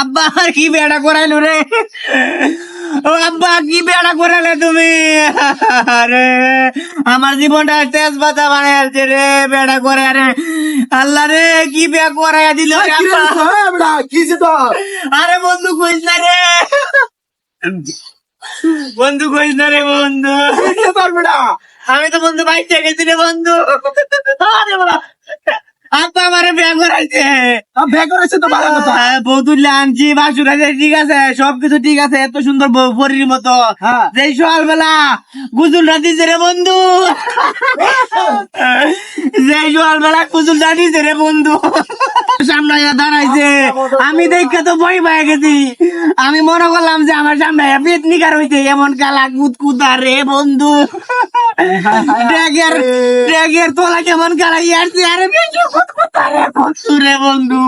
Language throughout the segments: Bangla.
আব্বা কি বেড়া করাইলো রে? ও আব্বা কি বেড়া করালে তুমি? আরে আমার জীবনটা তেজ পাতা বানাইছে রে বেড়া করে রে। আল্লাহ রে কি বেড়া করাইয়া দিল তো? আরে বন্ধু কইস না রে। বন্ধু কইস না রে বন্ধু। আমি তো বন্ধু বাইতে গেছি রে বন্ধু। আরে বাবা। আব্বা আমারে করাইছে ব্যাগ করেছে তো ভালো কথা। হ্যাঁ, বউ তুললে আনছি বাসুর আছে ঠিক আছে সবকিছু ঠিক আছে এত সুন্দর বউ পরির মতো। হ্যাঁ। যেই সকালবেলা গুজুলটা দিছে রে বন্ধু। যেই সকালবেলা গুজুলটা দিছে রে বন্ধু। সামনে দাঁড়াইছে। আমি দেখে তো ভয় পেয়ে গেছি। আমি মনে করলাম যে আমার সামনে আইয়া পেট নিকার হইছে এমন কালা কুতকুতা রে বন্ধু। ড্যাগের ড্যাগের তোলা কেমন কালা ইয়ারছে আরে বেশি কুতকুতা রে বন্ধু। বন্ধু।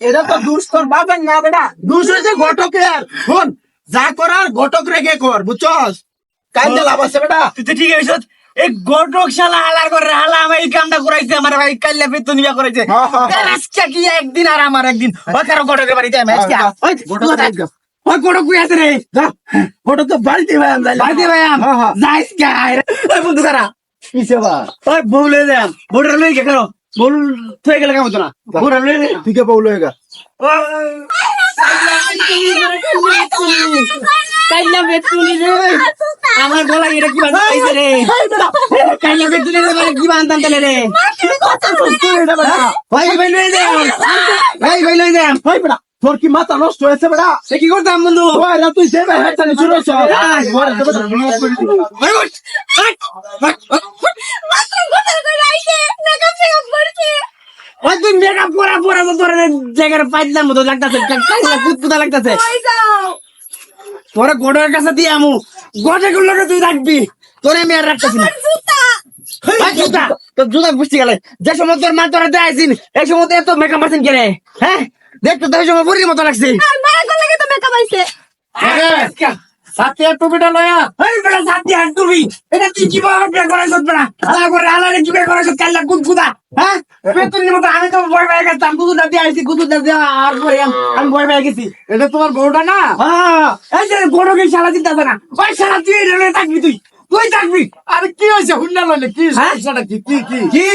এটা তো না বেটা। দুষ হয়েছে ঘটকের। ফোন যা করার ঘটক রেখে কর বুঝছস? কাইন্দে লাভ আছে বেটা। তুই তো ঠিক আছে এই গোটক শালা হালার করে হালা আমার এই কামটা করাইছে আমার ভাই কাল্লা বেতন নিবা করাইছে। হ্যাঁ, হ্যাঁ, হ্যাঁ। আজকে কি একদিন আর আমার একদিন? ওই কারও গোটকের বাড়িতে আমি আজকে হ্যাঁ, ওই গোটক কই আছে রে? ফটো তো বাড়িতে ভাই বাড়িতে ভাই আম। হ্যাঁ, হ্যাঁ। আয় ওই বন্ধু কারা? কিছে বা। ওই বউ লয়ে যাম বউটা লয়ে গে কারও। বউ থয়ে গেলে কেমন না বউটা লয়ে গে? ঠিক আছে বউলো এগা কাইলা বেতুনি রে। আমার গলা এটা কি বানাইছে রে। কাইলা বেতুনি রে মানে কি বানতাম তাহলে রে? ভাই ভাই লয়ে যাম ভাই ভাই লয়ে যাম ভাই বেটা। তোর কি মাথা নষ্ট হয়েছে বেটা? সে কি করতাম বন্ধু? তুই দেবে হ্যাঁ চালি ভাই উঠ, হাট, হাট, হাট। তুই মেকআপ করা পরা তো তোর জায়গার পাইলাম মতো লাগতাছে। কাইলা কুতকুতা লাগতাছে। তোরা গোডের কাছে দিয়ে আমু। গোডে গুলোকে তুই রাখবি। তোরে আমি আর রাখতেছি না। জুতা। তোর জুতা বুঝতে গেলে। যে সময় তোর মা তোরা দেয়াইছিন এই সময় তো এত মেকআপ মারছেন কে রে হ্যাঁ? দেখ তো সেই সময় বুড়ির মতো লাগছে। সাথে টুপিটা লয়া। এই বেটা সাথে আর টুপি এটা তুই কি ভাবে বিয়ে করাইছ বেটা হালা করে হালা রে কি বিয়ে করাইছ কাল্লা কুদকুদা হ্যাঁ? মতো আমি তো ভয় পেয়ে গেছিলাম গুদুটা দিয়ে আইছি গুদুটা দিয়ে আর পরে আমি ভয় পেয়ে গেছি। এটা তোমার না? হ্যাঁ এই যে বড় কি শালা চিন্তা না? ওই শালা তুই রেলে থাকবি তুই? তুই থাকবি? আরে কি হয়েছে? হুন্ডা লইলে কি? হ্যাঁ? সমস্যাটা কি কি? কি?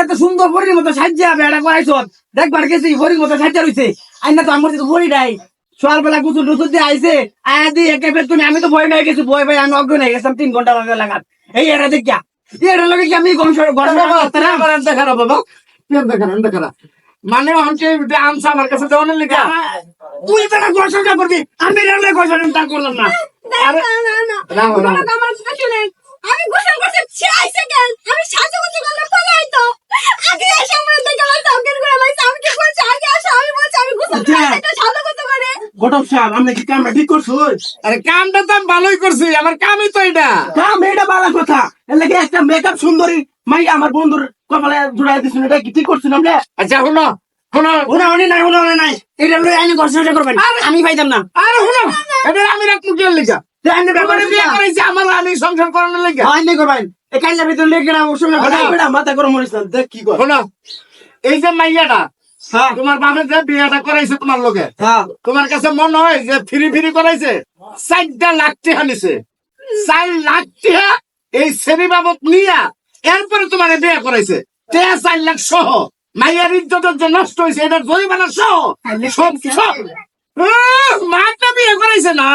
এত সুন্দর বড়ির মতো সাজ্জা বেড়া করাইছ দেখবার গেছি বড়ির মতো সাজ্জা রইছে। আইনা তো আমার তো বড়ি নাই। সকাল বেলা গুতুল টুতুল দিয়ে আইছে। আয়া দিয়ে একেবারে তুমি আমি তো ভয় পেয়ে গেছি ভয় পেয়ে আমি অজ্ঞ হয়ে গেছিলাম তিন ঘণ্টা লাগে লাগাত। এই এরা দেখিয়া। এরা কি আমি গম গরম বাবা দেখারা দেখারা মানে হচ্ছে আনসা আমার কাছে দেওয়ার লেগে তুই বেটা ঘোষণা করবি। আমি রেলে ঘোষণা তা করলাম না। আরে আমি গোসল করতে চাইছে কেন আমি সাজু গুজু করলে পালাই তো আগে এসে আমার দেখে আমার তকের করে লাইছে আমি কি করছি আগে আসো আমি বলছি আমি গোসল করতে এটা সাজু গুজু করে ঘটক সাহেব আপনি কি কামটা ঠিক করছ? আরে কামটা তো আমি ভালোই করছি আমার কামই তো এটা। কাম এটা ভালো কথা। এর লাগে একটা মেকআপ সুন্দরী মাই আমার বন্ধুর কপালে জুড়াই দিছেন এটা কি ঠিক করছেন আপনি আচ্ছা শুনো শুনো উনি নাই উনি নাই এটা লই আইনি ঘোষণা করবেন। আমি পাইতাম না। আরে শুনো। এটা আমি রাখব কি লিখা আমার করেছি আমি সংসার করানোর লেগে। আইনি করবেন। এই কাইলা ভিতর লেগে না ঘোষণা আরে মাথা গরম হইছ দেখ কি কর শোনো এই যে মাইয়াটা তোমার বাপে যে বিয়েটা করাইছে তোমার লোকে হ্যাঁ। তোমার কাছে মনে হয় যে ফ্রি ফ্রি করাইছে? চারটা লাখ টাকা নিছে। চার লাখ টাকা এই শ্রেণি বাবদ নিয়া এরপরে তোমার বিয়ে করাইছে। তে চার লাখ সহ। মাইয়ার ইজ্জতের যে নষ্ট হয়েছে এটা জরিমানা সহ। সব সব। মাটা বিয়ে করাইছে না?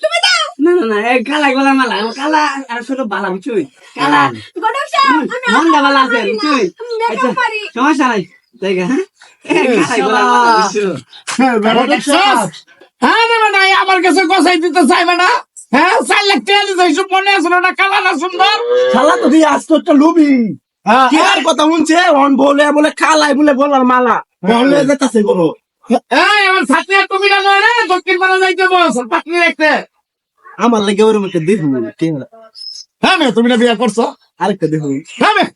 তুমি দাও না মালা কালা আর শুধু বালা বুঝুই কালা। মন্দা বালা আছে বুঝুই সমস্যা নাই তাই হ্যাঁ? হ্যাঁ আমার কাছে গোসাই দিতে চাইবে না হ্যাঁ চার লাখ টাকা দিতে এইসব মনে আছে না কালা না সুন্দর? শালা তো দিয়ে আজ তো একটা লুবি। হ্যাঁ, আর কথা শুনছে? অন বলে বলে কালাই বলে বলার মালা। বলে যেতেছে গরো। এই আমার ছাত্রী আর তুমি না নয় রে দক্ষিণ পাড়া যাইতে বস পাত্রী রাখতে আমার লাগে ওরকম একটা দেখুন হ্যাঁ তুমি না বিয়ে করছ? আরেকটা দেখুন হ্যাঁ।